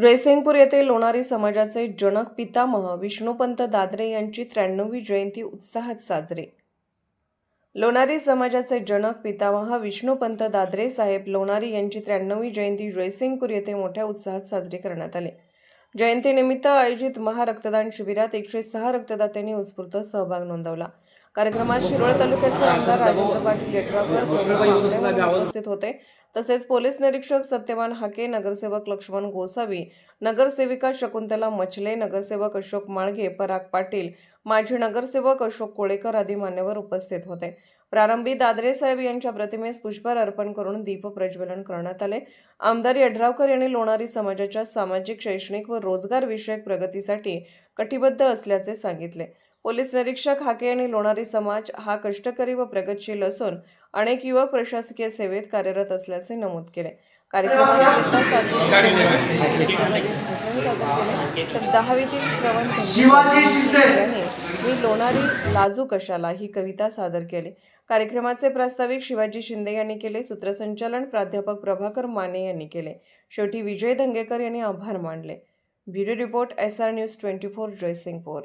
जयसिंगपूर येथे लोणारी समाजाचे जनक पितामह विष्णुपंत दादरे यांची त्र्याण्णवी जयंती उत्साहात साजरी. लोणारी समाजाचे जनक पितामह विष्णुपंत दादरे साहेब लोणारी यांची त्र्याण्णवी जयंती जयसिंगपूर येथे मोठ्या उत्साहात साजरी करण्यात आली. जयंतीनिमित्त आयोजित महारक्तदान शिबिरात एकशे सहा रक्तदात्यांनी उत्स्फूर्त सहभाग नोंदवला. कार्यक्रमात शिरोळ तालुक्याचे आमदार राजेंद्र पाटील पाहुणे उपस्थित होते. तसेच पोलीस निरीक्षक सत्यवान हाके नगरसेवक लक्ष्मण गोसावी नगरसेविका शकुंतला मचले नगरसेवक अशोक माळगे पराग पाटील माजी नगरसेवक अशोक कोळेकर आदी मान्यवर उपस्थित होते. प्रारंभी दादरे साहेब यांच्या प्रतिमेस पुष्पहार अर्पण करून दीप प्रज्वलन करण्यात आले. आमदार यड्रावकर यांनी लोणारी समाजाच्या सामाजिक शैक्षणिक व रोजगार विषयक प्रगतीसाठी कटिबद्ध असल्याचे सांगितले. पोलीस निरीक्षक हाके यांनी लोणारी समाज हा कष्टकरी व प्रगतशील असून अनेक युवक प्रशासकीय सेवेत कार्यरत असल्याचे नमूद केले. तर दहावीतील श्रवण शिवाजी शिंदे. यांनी मी लोणारी लाजू कशाला ही कविता सादर केली. कार्यक्रमाचे प्रास्ताविक शिवाजी शिंदे यांनी केले. सूत्रसंचालन प्राध्यापक प्रभाकर माने यांनी केले. शेवटी विजय धंगेकर यांनी आभार मानले. Bureau report S R news twenty four Jaysingpur.